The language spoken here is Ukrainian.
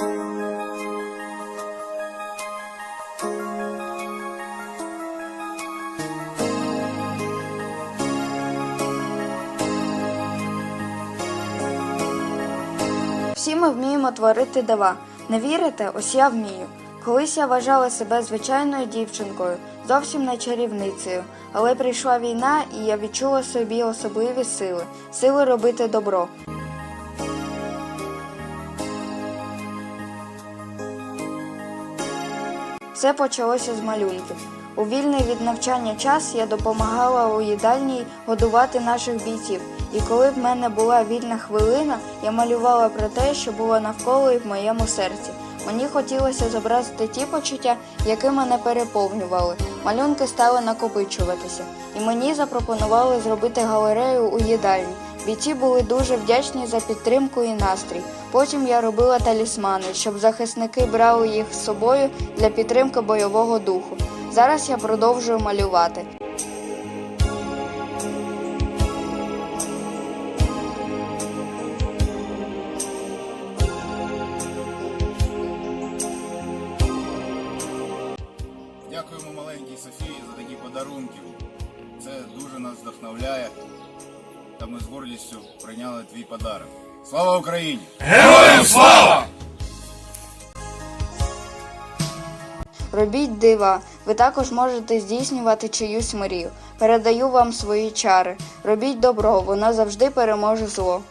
Всі ми вміємо творити дива. Не вірите, ось я вмію. Колись я вважала себе звичайною дівчинкою, зовсім не чарівницею, але прийшла війна, і я відчула собі особливі сили, сили робити добро. Все почалося з малюнків. У вільний від навчання час я допомагала у їдальні годувати наших бійців. І коли в мене була вільна хвилина, я малювала про те, що було навколо і в моєму серці. Мені хотілося зобразити ті почуття, які мене переповнювали. Малюнки стали накопичуватися, і мені запропонували зробити галерею у їдальні. Бійці були дуже вдячні за підтримку і настрій. Потім я робила талісмани, щоб захисники брали їх з собою для підтримки бойового духу. Зараз я продовжую малювати. Дякуємо маленькій Софії за такі подарунки. Це дуже нас вдохновляє. Та ми з гордістю прийняли твій подарок. Слава Україні! Героям слава! Робіть дива. Ви також можете здійснювати чиюсь мрію. Передаю вам свої чари. Робіть добро, воно завжди переможе зло.